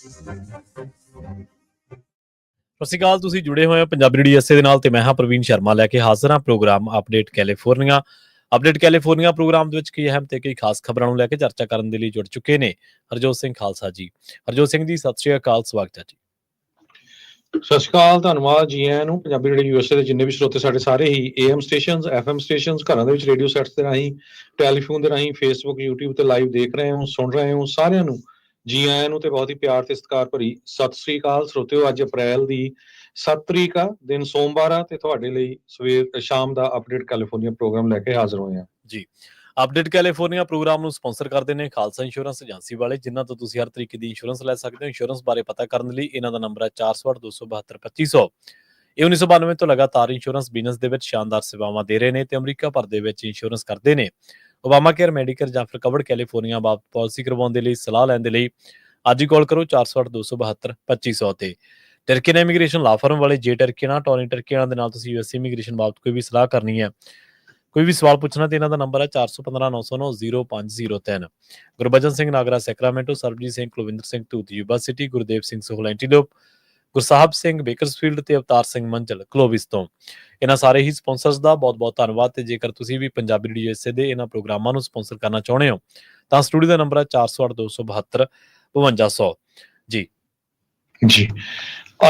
ਸਤਿ ਸ਼੍ਰੀ ਅਕਾਲ, ਤੁਸੀਂ ਜੁੜੇ ਹੋਏ ਹੋ ਪੰਜਾਬੀ ਰੇਡੀਓ ਐਸਏ ਦੇ ਨਾਲ ਤੇ ਮੈਂ ਹਾਂ ਪ੍ਰਵੀਨ ਸ਼ਰਮਾ ਲੈ ਕੇ ਹਾਜ਼ਰ ਹਾਂ program update California. Update California program ਦੇ ਵਿੱਚ ਕਈ ਅਹਿਮ ਤੇ ਕਈ ਖਾਸ ਖਬਰਾਂ ਨੂੰ ਲੈ ਕੇ ਚਰਚਾ ਕਰਨ ਦੇ ਲਈ ਜੁੜ ਚੁੱਕੇ ਨੇ ਹਰਜੋਤ ਸਿੰਘ ਖਾਲਸਾ ਜੀ। ਹਰਜੋਤ ਸਿੰਘ ਜੀ, ਸਤਿ ਸ਼੍ਰੀ ਅਕਾਲ, ਸਵਾਗਤ ਹੈ ਜੀ। ਸਤਿ ਸ਼੍ਰੀ ਅਕਾਲ, ਧੰਨਵਾਦ ਜੀ ਆਇਆਂ ਨੂੰ। ਪੰਜਾਬੀ ਰੇਡੀਓ ਯੂਐਸਏ ਦੇ ਜਿੰਨੇ ਵੀ ਸਰੋਤੇ ਸਾਡੇ ਸਾਰੇ ਹੀ ਏਐਮ ਸਟੇਸ਼ਨਸ ਐਫਐਮ ਸਟੇਸ਼ਨਸ, ਘਰਾਂ ਦੇ ਵਿੱਚ ਰੇਡੀਓ ਸੈਟਸ ਦੇ ਰਾਹੀਂ, ਟੈਲੀਫੋਨ ਦੇ ਰਾਹੀਂ, ਫੇਸਬੁੱਕ YouTube ਤੇ ਲਾਈਵ ਦੇਖ ਰਹੇ ਹੋ, ਸੁਣ ਰਹੇ ਹੋ, ਸਾਰਿਆਂ ਨੂੰ ਜੀ ਆਇਆਂ ਨੂੰ ਤੇ ਬਹੁਤ ਹੀ ਪਿਆਰ ਤੇ ਸਤਿਕਾਰ ਭਰੀ ਸਤਿ ਸ਼੍ਰੀ ਅਕਾਲ। ਸਰੋਤਿਓ, ਅੱਜ ਅਪ੍ਰੈਲ ਦੀ 7 ਤਰੀਕ ਆ, ਦਿਨ ਸੋਮਵਾਰ ਆ ਤੇ ਤੁਹਾਡੇ ਲਈ ਸਵੇਰ ਸ਼ਾਮ ਦਾ ਅਪਡੇਟ ਕੈਲੀਫੋਰਨੀਆ ਪ੍ਰੋਗਰਾਮ ਲੈ ਕੇ ਹਾਜ਼ਰ ਹੋਏ ਆ। ਅਪਡੇਟ ਕੈਲੀਫੋਰਨੀਆ ਪ੍ਰੋਗਰਾਮ ਨੂੰ ਸਪਾਂਸਰ ਕਰਦੇ ਨੇ ਖਾਲਸਾ ਇੰਸ਼ੋਰੈਂਸ ਏਜੰਸੀ ਵਾਲੇ, ਜਿਨ੍ਹਾਂ ਤੋਂ ਤੁਸੀਂ ਹਰ ਤਰੀਕੇ ਦੀ ਇੰਸ਼ੋਰੈਂਸ ਲੈ ਸਕਦੇ ਹੋ। ਇੰਸ਼ੋਰੈਂਸ ਬਾਰੇ ਪਤਾ ਕਰਨ ਲਈ ਇਹਨਾਂ ਦਾ ਨੰਬਰ ਹੈ 4827272500 ਇਹ 1992 ਤੋਂ ਲਗਾਤਾਰ ਇੰਸ਼ੋਰੈਂਸ ਬਿਜ਼ਨਸ ਦੇ ਵਿੱਚ ਸ਼ਾਨਦਾਰ ਸੇਵਾਵਾਂ ਦੇ ਰਹੇ ਨੇ ਤੇ ਅਮਰੀਕਾ ਭਰ ਦੇ ਵਿੱਚ ਇੰਸ਼ੋਰੈਂਸ ਕਰਦੇ ਨੇ। ਓਬਾਮਾ ਕੇਅਰ ਮੈਡੀਕਲ ਜਾਂ ਫਿਰ ਕਵਰਡ ਕੈਲੀਫੋਰਨੀਆ ਬਾਬਤ ਪਾਲਿਸੀ ਕਰਵਾਉਣ ਦੇ ਲਈ ਸਲਾਹ ਲੈਣ ਦੇ ਲਈ ਅੱਜ ਹੀ ਕਾਲ ਕਰੋ 4827272500 ਤੇ। ਟਰਕੀਨ ਇਮੀਗ੍ਰੇਸ਼ਨ ਲਾ ਫਰਮ ਵਾਲੇ ਜੇ ਟਰਕੀਨਾ, ਟੋਨੀ ਟਰਕੀਨਾ ਦੇ ਨਾਲ ਤੁਸੀਂ ਯੂਐਸ ਇਮੀਗ੍ਰੇਸ਼ਨ ਬਾਬਤ ਕੋਈ ਵੀ ਸਲਾਹ ਕਰਨੀ ਹੈ, ਕੋਈ ਵੀ ਸਵਾਲ ਪੁੱਛਣਾ ਤੇ ਇਹਨਾਂ ਦਾ ਨੰਬਰ ਹੈ 4159090503 Gurbachan Singh Nagra Sacramento Sarabjit Singh, Kulwinder Singh Dhoot Yuba City Gurdev Singh Sohal Antelope Gursahib Singh, Bakersfield ਤੇ ਅਵਤਾਰ ਸਿੰਘ ਮੰਜਲ ਕਲੋਵਿਸ ਤੋਂ। ਇਹਨਾਂ ਸਾਰੇ ਹੀ ਸਪਾਂਸਰਸ ਦਾ ਬਹੁਤ-ਬਹੁਤ ਧੰਨਵਾਦ ਤੇ ਜੇਕਰ ਤੁਸੀਂ ਵੀ ਪੰਜਾਬੀ ਰੇਡੀਓ ਐਸਏ ਦੇ ਇਹਨਾਂ ਪ੍ਰੋਗਰਾਮਾਂ ਨੂੰ ਸਪਾਂਸਰ ਕਰਨਾ ਚਾਹੁੰਦੇ ਹੋ, ਤਾਂ ਸਟੂਡੀਓ ਦਾ ਨੰਬਰ ਹੈ 408272 5200 ਜੀ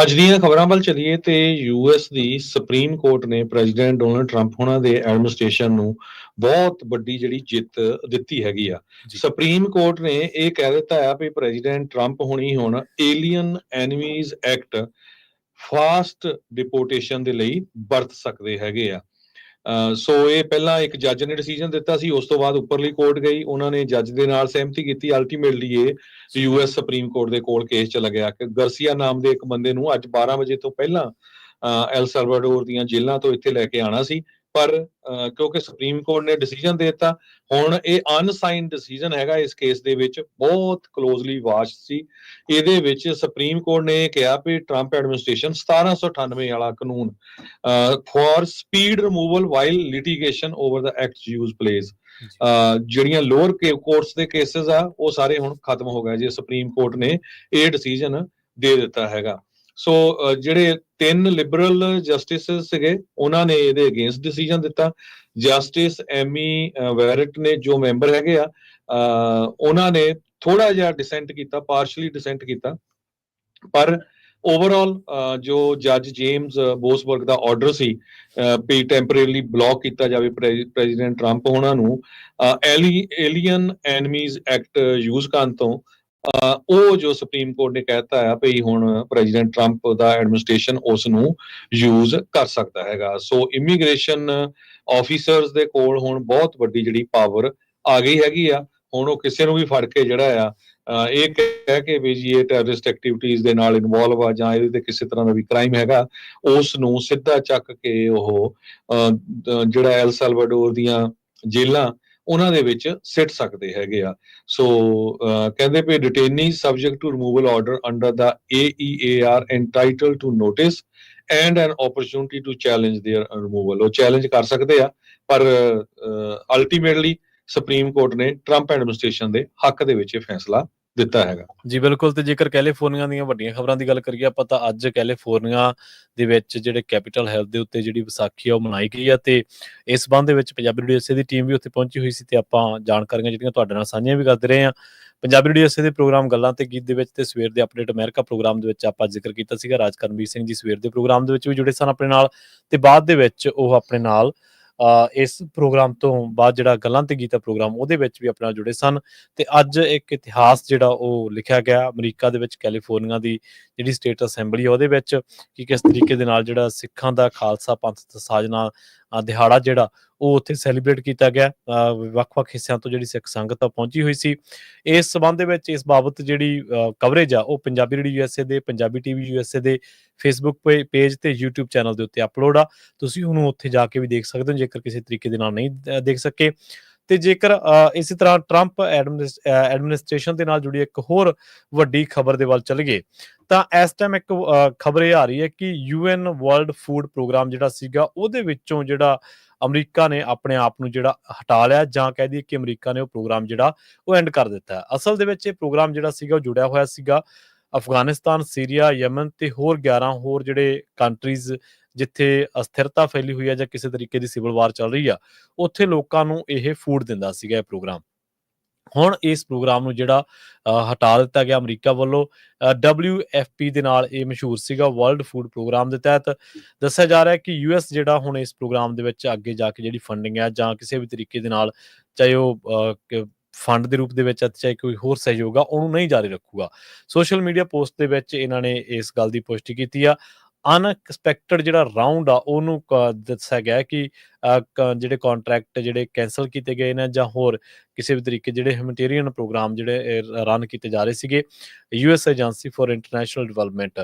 ਅੱਜ ਦੀਆਂ ਖਬਰਾਂ ਵੱਲ ਚੱਲੀਏ ਤੇ ਯੂਐਸ ਦੀ ਸੁਪਰੀਮ ਕੋਰਟ ਨੇ ਪ੍ਰੈਜ਼ੀਡੈਂਟ ਡੋਨਲਡ ਟਰੰਪ ਉਹਨਾਂ ਦੇ ਐਡਮਿਨਿਸਟ੍ਰੇਸ਼ਨ ਨੂੰ ਬਹੁਤ ਵੱਡੀ ਜਿਹੜੀ ਜਿੱਤ ਦਿੱਤੀ ਹੈਗੀ ਆ। ਜੀ। ਸੁਪਰੀਮ ਕੋਰਟ ਨੇ ਇਹ ਕਹਿ ਦਿੱਤਾ ਹੈ ਵੀ ਪ੍ਰੈਜ਼ੀਡੈਂਟ ਟਰੰਪ ਹੁਣੀ ਹੁਣ alien enemies act fast deportation ਦੇ ਲਈ ਵਰਤ ਸਕਦੇ ਹੈਗੇ ਆ। ਸੋ ਇਹ ਪਹਿਲਾਂ ਇੱਕ ਜੱਜ ਨੇ ਡਿਸੀਜਨ ਦਿੱਤਾ ਸੀ ਉਸ ਤੋਂ ਬਾਅਦ ਉੱਪਰਲੀ ਕੋਰਟ ਗਈ ਉਹਨਾਂ ਨੇ ਜੱਜ ਦੇ ਨਾਲ ਸਹਿਮਤੀ ਕੀਤੀ ਅਲਟੀਮੇਟਲੀ ਇਹ ਯੂਐਸ ਸੁਪਰੀਮ ਕੋਰਟ ਦੇ ਕੋਲ ਕੇਸ ਚਲਾ ਗਿਆ। ਕਿ ਗਰਸੀਆ ਨਾਮ ਦੇ ਇੱਕ ਬੰਦੇ ਨੂੰ ਅੱਜ 12 ਵਜੇ ਤੋਂ ਪਹਿਲਾਂ ਅਹ, ਐਲ ਸਲਵਾਡੋਰ ਦੀਆਂ ਜੇਲ੍ਹਾਂ ਤੋਂ ਇੱਥੇ ਲੈ ਕੇ ਆਣਾ ਸੀ। ਪਰ ਕਿਉਂਕਿ ਸੁਪਰੀਮ ਕੋਰਟ ਨੇ ਡਿਸੀਜਨ ਦੇ ਦਿੱਤਾ ਹੁਣ ਇਹ ਅਨਸਾਈਨ ਡਿਸੀਜਨ ਹੈਗਾ ਇਸ ਕੇਸ ਦੇ ਵਿੱਚ ਬਹੁਤ ক্লোਜ਼ਲੀ ਵਾਚ ਸੀ। ਇਹਦੇ ਵਿੱਚ ਸੁਪਰੀਮ ਕੋਰਟ ਨੇ ਕਿਹਾ ਵੀ ਟਰੰਪ ਐਡਮਿਨਿਸਟ੍ਰੇਸ਼ਨ 1798 ਵਾਲਾ ਕਾਨੂੰਨ for speed removal while litigation over the act use place ਜਿਹੜੀਆਂ ਲੋਅਰ ਕੋਰਟਸ ਦੇ ਕੇਸਸ ਆ ਉਹ ਸਾਰੇ ਹੁਣ ਖਤਮ ਹੋ ਗਏ ਜੇ ਸੁਪਰੀਮ ਕੋਰਟ ਨੇ ਇਹ ਡਿਸੀਜਨ ਦੇ ਦਿੱਤਾ ਹੈਗਾ। ਸੋ ਜਿਹੜੇ ਤਿੰਨ ਲਿਬਰਲ ਜਸਟਿਸਸ ਸੀਗੇ, ਉਹਨਾਂ ਨੇ ਇਹਦੇ ਅਗੇਂਸਟ ਡਿਸੀਜਨ ਦਿੱਤਾ। ਜਸਟਿਸ ਐਮੀ ਵੈਰਟ ਨੇ ਜੋ ਮੈਂਬਰ ਹੈਗੇ ਆ ਉਹਨਾਂ ਨੇ ਥੋੜਾ ਜਿਹਾ ਡਿਸੈਂਟ ਕੀਤਾ ਪਾਰਸ਼ਲੀ ਡਿਸੈਂਟ ਕੀਤਾ। ਪਰ ਓਵਰਆਲ ਜੋ ਜੱਜ ਜੇਮਸ ਬੋਸਬਰਗ ਦਾ ਆਰਡਰ ਸੀ ਵੀ ਟੈਂਪਰੇਰੀਲੀ ਬਲੌਕ ਕੀਤਾ ਜਾਵੇ ਪ੍ਰੈਜ਼ੀਡੈਂਟ ਟਰੰਪ ਉਹਨਾਂ ਨੂੰ ਏਲੀਅਨ ਐਨਮੀਜ਼ ਐਕਟ ਯੂਜ਼ ਕਰਨ ਤੋਂ ਉਹ ਜੋ ਸੁਪਰੀਮ ਕੋਰਟ ਨੇ ਕਹਿਤਾ ਆ ਭਈ ਹੁਣ ਪ੍ਰੈਜ਼ੀਡੈਂਟ ਟਰੰਪ ਦਾ ਐਡਮਿਨਿਸਟ੍ਰੇਸ਼ਨ ਉਸ ਨੂੰ ਯੂਜ਼ ਕਰ ਸਕਦਾ ਹੈਗਾ। ਸੋ ਇਮੀਗ੍ਰੇਸ਼ਨ ਆਫੀਸਰਸ ਦੇ ਕੋਲ ਹੁਣ ਬਹੁਤ ਵੱਡੀ ਜਿਹੜੀ ਪਾਵਰ ਆ ਗਈ ਹੈਗੀ ਆ। ਹੁਣ ਉਹ ਕਿਸੇ ਨੂੰ ਵੀ ਫੜ ਕੇ ਜਿਹੜਾ ਆ ਇਹ ਕਹਿ ਕੇ ਵੀ ਜੀ ਇਹ ਟੈਰਰਿਸਟ ਐਕਟੀਵਿਟੀਜ਼ ਦੇ ਨਾਲ ਇਨਵੋਲਵ ਆ ਜਾਂ ਇਹਦੇ ਤੇ ਕਿਸੇ ਤਰ੍ਹਾਂ ਦਾ ਵੀ ਕ੍ਰਾਈਮ ਹੈਗਾ ਉਸ ਨੂੰ ਸਿੱਧਾ ਚੱਕ ਕੇ ਉਹ ਜਿਹੜਾ ਐਲ ਸਲਵਾਡੋਰ ਦੀਆਂ ਜੇਲਾਂ ਉਹਨਾਂ ਦੇ ਵਿੱਚ ਸਿੱਟ ਸਕਦੇ ਹੈਗੇ ਆ। ਸੋ ਕਹਿੰਦੇ ਪਏ detainee subject to removal order under the AEAR entitled to notice and an opportunity to challenge their removal ਉਹ ਚੈਲੰਜ ਕਰ ਸਕਦੇ ਆ, ਪਰ ਅਲਟੀਮੇਟਲੀ ਸੁਪਰੀਮ ਕੋਰਟ ਨੇ ਟਰੰਪ ਐਡਮਿਨਿਸਟ੍ਰੇਸ਼ਨ ਦੇ ਹੱਕ ਦੇ ਵਿੱਚ ਇਹ ਫੈਸਲਾ ਦਿੱਤਾ ਹੈਗਾ। ਜੀ, ਬਿਲਕੁਲ, ਤੇ ਜੇਕਰ ਕੈਲੀਫੋਰਨੀਆ ਦੀਆਂ ਵੱਡੀਆਂ ਖਬਰਾਂ ਦੀ ਗੱਲ ਕਰੀਏ, ਆਪਾਂ ਤਾਂ ਅੱਜ ਕੈਲੀਫੋਰਨੀਆ ਦੇ ਵਿੱਚ ਜਿਹੜੇ ਕੈਪੀਟਲ ਹਿੱਲ ਦੇ ਉੱਤੇ ਜਿਹੜੀ ਵਿਸਾਖੀ ਆ, ਉਹ ਮਨਾਈ ਗਈ ਆ, ਤੇ ਇਸ ਸੰਬੰਧ ਦੇ ਵਿੱਚ ਪੰਜਾਬੀ ਰੇਡੀਓ ਐਸਏ ਦੀ ਟੀਮ ਵੀ ਉੱਥੇ ਪਹੁੰਚੀ ਹੋਈ ਸੀ, ਤੇ ਆਪਾਂ ਜਾਣਕਾਰੀਆਂ ਜਿਹੜੀਆਂ ਤੁਹਾਡੇ ਨਾਲ ਸਾਂਝੀਆਂ ਵੀ ਕਰਦੇ ਰਹੇ ਆ ਪੰਜਾਬੀ ਰੇਡੀਓ ਐਸਏ ਦੇ ਪ੍ਰੋਗਰਾਮ ਗੱਲਾਂ ਤੇ ਗੀਤ ਦੇ ਵਿੱਚ ਤੇ ਸਵੇਰ ਦੇ ਅਪਡੇਟ ਅਮਰੀਕਾ ਪ੍ਰੋਗਰਾਮ ਦੇ ਵਿੱਚ ਆਪਾਂ ਜ਼ਿਕਰ ਕੀਤਾ ਸੀਗਾ ਰਾਜ ਕਰਮਵੀਰ ਸਿੰਘ ਜੀ ਸਵੇਰ ਦੇ ਪ੍ਰੋਗਰਾਮ ਦੇ ਵਿੱਚ ਵੀ ਜੁੜੇ ਸਨ ਆਪਣੇ ਨਾਲ, ਤੇ ਬਾਅਦ ਦੇ ਵਿੱਚ ਉਹ ਆਪਣੇ ਨਾਲ ਇਸ ਪ੍ਰੋਗਰਾਮ ਤੋਂ ਬਾਅਦ ਜਿਹੜਾ ਗੱਲਾਂ ਤੇ ਗੀਤਾ ਪ੍ਰੋਗਰਾਮ, ਉਹਦੇ ਵਿੱਚ ਵੀ ਆਪਣੇ ਨਾਲ ਜੁੜੇ ਸਨ। ਤੇ ਅੱਜ ਇੱਕ ਇਤਿਹਾਸ ਜਿਹੜਾ ਉਹ ਲਿਖਿਆ ਗਿਆ, ਅਮਰੀਕਾ ਦੇ ਵਿੱਚ, ਕੈਲੀਫੋਰਨੀਆ ਦੀ ਜਿਹੜੀ ਸਟੇਟ ਅਸੈਂਬਲੀ ਆ, ਉਹਦੇ ਵਿੱਚ ਕਿ ਕਿਸ ਤਰੀਕੇ ਦੇ ਨਾਲ ਜਿਹੜਾ ਸਿੱਖਾਂ ਦਾ ਖਾਲਸਾ ਪੰਥ ਦਾ ਸਾਜਨਾ ਦਿਹਾੜਾ ਜਿਹੜਾ ਉਹ ਉੱਥੇ ਸੈਲੀਬ੍ਰੇਟ ਕੀਤਾ ਗਿਆ। ਵੱਖ-ਵੱਖ ਹਿੱਸਿਆਂ ਤੋਂ ਜਿਹੜੀ ਸਿੱਖ ਸੰਗਤ ਆ ਪਹੁੰਚੀ ਹੋਈ ਸੀ। ਇਸ ਸਬੰਧ ਦੇ ਵਿੱਚ ਇਸ ਬਾਬਤ ਜਿਹੜੀ ਕਵਰੇਜ ਆ, ਉਹ ਪੰਜਾਬੀ ਰੇਡੀਓ ਯੂਐਸਏ ਦੇ, ਪੰਜਾਬੀ ਟੀਵੀ ਯੂਐਸਏ ਦੇ ਫੇਸਬੁੱਕ ਪੇਜ ਤੇ YouTube ਚੈਨਲ ਦੇ ਉੱਤੇ ਅਪਲੋਡ ਆ। ਤੁਸੀਂ ਉਹਨੂੰ ਉੱਥੇ ਜਾ ਕੇ ਵੀ ਦੇਖ ਸਕਦੇ ਹੋ, ਜੇਕਰ ਕਿਸੇ ਤਰੀਕੇ ਦੇ ਨਾਲ ਨਹੀਂ ਦੇਖ ਸਕੇ। ਤੇ ਜੇਕਰ ਅ, ਇਸੇ ਤਰ੍ਹਾਂ ਟਰੰਪ ਐਡਮਿਨਿਸਟ੍ਰੇਸ਼ਨ ਦੇ ਨਾਲ ਜੁੜੀ ਇੱਕ ਹੋਰ ਵੱਡੀ ਖਬਰ ਦੇ ਵੱਲ ਚੱਲ ਗਏ ਤਾਂ ਇਸ ਟਾਈਮ ਇੱਕ ਖਬਰ ਇਹ ਆ ਰਹੀ ਹੈ ਕਿ ਯੂਐਨ ਵਰਲਡ ਫੂਡ ਪ੍ਰੋਗਰਾਮ ਜਿਹੜਾ ਸੀਗਾ ਉਹਦੇ ਵਿੱਚੋਂ ਜਿਹੜਾ ਅਮਰੀਕਾ ਨੇ ਆਪਣੇ ਆਪ ਨੂੰ ਜਿਹੜਾ ਹਟਾ ਲਿਆ ਜਾਂ ਕਹਿ ਦਈਏ ਕਿ ਅਮਰੀਕਾ ਨੇ ਉਹ ਪ੍ਰੋਗਰਾਮ ਜਿਹੜਾ ਉਹ ਐਂਡ ਕਰ ਦਿੱਤਾ ਅਸਲ ਦੇ ਵਿੱਚ ਇਹ ਪ੍ਰੋਗਰਾਮ ਜਿਹੜਾ ਸੀਗਾ ਉਹ ਜੁੜਿਆ ਹੋਇਆ ਸੀਗਾ ਅਫਗਾਨਿਸਤਾਨ ਸੀਰੀਆ ਯਮਨ ਤੇ ਹੋਰ 11 ਹੋਰ ਜਿਹੜੇ ਕੰਟਰੀਜ਼ ਜਿੱਥੇ ਅਸਥਿਰਤਾ ਫੈਲੀ ਹੋਈ ਹੈ ਜਾਂ ਕਿਸੇ ਤਰੀਕੇ ਦੀ ਸਿਵਲ ਵਾਰ ਚੱਲ ਰਹੀ ਆ, ਉੱਥੇ ਲੋਕਾਂ ਨੂੰ ਇਹ ਫੂਡ ਦਿੰਦਾ ਸੀਗਾ ਇਹ ਪ੍ਰੋਗਰਾਮ ਹੁਣ ਇਸ ਪ੍ਰੋਗਰਾਮ ਨੂੰ ਜਿਹੜਾ ਹਟਾ ਦਿੱਤਾ ਗਿਆ ਅਮਰੀਕਾ ਵੱਲੋਂ WFP ਦੇ ਨਾਲ ਇਹ ਮਸ਼ਹੂਰ ਸੀਗਾ ਵਰਲਡ ਫੂਡ ਪ੍ਰੋਗਰਾਮ ਦੇ ਤਹਿਤ। ਦੱਸਿਆ ਜਾ ਰਿਹਾ ਹੈ ਕਿ ਯੂਐਸ ਜਿਹੜਾ ਹੁਣ ਇਸ ਪ੍ਰੋਗਰਾਮ ਦੇ ਵਿੱਚ ਅੱਗੇ ਜਾ ਕੇ ਜਿਹੜੀ ਫੰਡਿੰਗ ਹੈ ਜਾਂ ਕਿਸੇ ਵੀ ਤਰੀਕੇ ਦੇ ਨਾਲ ਚਾਹੇ ਉਹ ਫੰਡ ਦੇ ਰੂਪ ਦੇ ਵਿੱਚ ਹੈ ਚਾਹੇ ਕੋਈ ਹੋਰ ਸਹਿਯੋਗ ਆ, ਉਹਨੂੰ ਨਹੀਂ ਜਾਰੀ ਰੱਖੂਗਾ। ਸੋਸ਼ਲ ਮੀਡੀਆ ਪੋਸਟ ਦੇ ਵਿੱਚ ਇਹਨਾਂ ਨੇ ਇਸ ਗੱਲ ਦੀ ਪੁਸ਼ਟੀ ਕੀਤੀ ਆ। ਅਨਐਕਸਪੈਕਟਡ ਜਿਹੜਾ ਰਾਉਂਡ ਆ, ਉਹਨੂੰ ਦੱਸਿਆ ਗਿਆ ਕਿ ਜਿਹੜੇ ਕੰਟਰੈਕਟ ਜਿਹੜੇ ਕੈਨਸਲ ਕੀਤੇ ਗਏ ਨੇ ਜਾਂ ਹੋਰ ਕਿਸੇ ਵੀ ਤਰੀਕੇ ਜਿਹੜੇ ਹਿਊਮੈਨਿਟੇਰੀਅਨ ਪ੍ਰੋਗਰਾਮ ਜਿਹੜੇ ਰਨ ਕੀਤੇ ਜਾ ਰਹੇ ਸੀਗੇ US agency for international development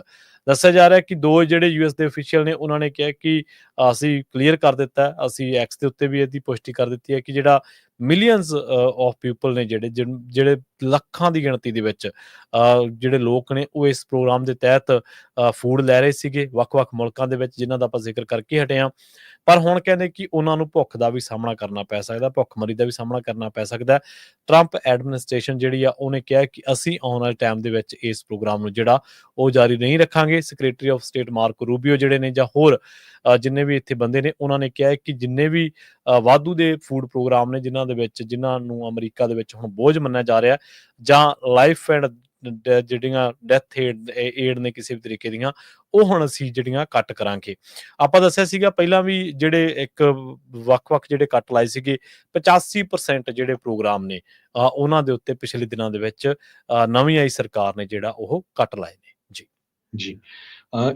ਦੱਸਿਆ ਜਾ ਰਿਹਾ ਕਿ ਦੋ ਜਿਹੜੇ ਯੂਐਸ ਦੇ ਅਫੀਸ਼ੀਅਲ ਨੇ, ਉਹਨਾਂ ਨੇ ਕਿਹਾ ਕਿ ਅਸੀਂ ਕਲੀਅਰ ਕਰ ਦਿੱਤਾ, ਅਸੀਂ ਐਕਸ ਦੇ ਉੱਤੇ ਵੀ ਇਹਦੀ ਪੁਸ਼ਟੀ ਕਰ ਦਿੱਤੀ ਹੈ ਕਿ ਜਿਹੜਾ ਮਿਲੀਅਨਸ ਆਫ ਪੀਪਲ ਨੇ ਜਿਹੜੇ ਜਿਨ- ਜਿਹੜੇ ਲੱਖਾਂ ਦੀ ਗਿਣਤੀ ਦੇ ਵਿੱਚ ਅ, ਜਿਹੜੇ ਲੋਕ ਨੇ ਉਹ ਇਸ ਪ੍ਰੋਗਰਾਮ ਦੇ ਤਹਿਤ uh, ਫੂਡ ਲੈ ਰਹੇ ਸੀਗੇ ਵੱਖ-ਵੱਖ ਮੁਲਕਾਂ ਦੇ ਵਿੱਚ ਜਿਨ੍ਹਾਂ ਦਾ ਆਪਾਂ ਜ਼ਿਕਰ ਕਰਕੇ ਹਟੇ ਹਾਂ। ਪਰ ਹੁਣ ਕਹਿੰਦੇ ਕਿ ਉਹਨਾਂ ਨੂੰ ਭੁੱਖ ਦਾ ਵੀ ਸਾਹਮਣਾ ਕਰਨਾ ਪੈ ਸਕਦਾ, ਭੁੱਖਮਰੀ ਦਾ ਵੀ ਸਾਹਮਣਾ ਕਰਨਾ ਪੈ ਸਕਦਾ ਟਰੰਪ ਐਡਮਿਨਿਸਟ੍ਰੇਸ਼ਨ ਜਿਹੜੀ ਆ, ਉਹਨੇ ਕਿਹਾ ਕਿ ਅਸੀਂ ਆਉਣ ਵਾਲੇ ਟਾਈਮ ਦੇ ਵਿੱਚ ਇਸ ਪ੍ਰੋਗਰਾਮ ਨੂੰ ਜਿਹੜਾ ਉਹ ਜਾਰੀ ਨਹੀਂ ਰੱਖਾਂਗੇ। Secretary of state Marco Rubio ਜਿਹੜੇ ਨੇ ਜਾਂ ਹੋਰ ਜਿੰਨੇ ਵੀ ਇੱਥੇ ਬੰਦੇ ਨੇ, ਉਹਨਾਂ ਨੇ ਕਿਹਾ ਕਿ ਜਿੰਨੇ ਵੀ ਵਾਧੂ ਦੇ ਫੂਡ ਪ੍ਰੋਗਰਾਮ ਨੇ ਜਿਨ੍ਹਾਂ ਦੇ ਵਿੱਚ, ਜਿਨ੍ਹਾਂ ਨੂੰ ਅਮਰੀਕਾ ਦੇ ਵਿੱਚ ਹੁਣ ਬੋਝ ਮੰਨਿਆ ਜਾ ਰਿਹਾ ਜਾਂ ਲਾਈਫ ਐਂਡ ਜਿਹੜੀਆਂ ਡੈਥ ਏਡ ਨੇ ਕਿਸੇ ਵੀ ਤਰੀਕੇ ਦੀਆਂ, ਉਹ ਹੁਣ ਅਸੀਂ ਜਿਹੜੀਆਂ ਕੱਟ ਕਰਾਂਗੇ। ਆਪਾਂ ਦੱਸਿਆ ਸੀਗਾ ਪਹਿਲਾਂ ਵੀ ਜਿਹੜੇ ਇੱਕ ਵੱਖ-ਵੱਖ ਜਿਹੜੇ ਕੱਟ ਲਾਏ ਸੀਗੇ 85% ਜਿਹੜੇ ਪ੍ਰੋਗਰਾਮ ਨੇ ਉਹਨਾਂ ਦੇ ਉੱਤੇ ਪਿਛਲੇ ਦਿਨਾਂ ਦੇ ਵਿੱਚ ਨਵੀਂ ਆਈ ਸਰਕਾਰ ਨੇ ਜਿਹੜਾ ਉਹ ਕੱਟ ਲਾਏ ਨੇ। ਜੀ। ਜੀ।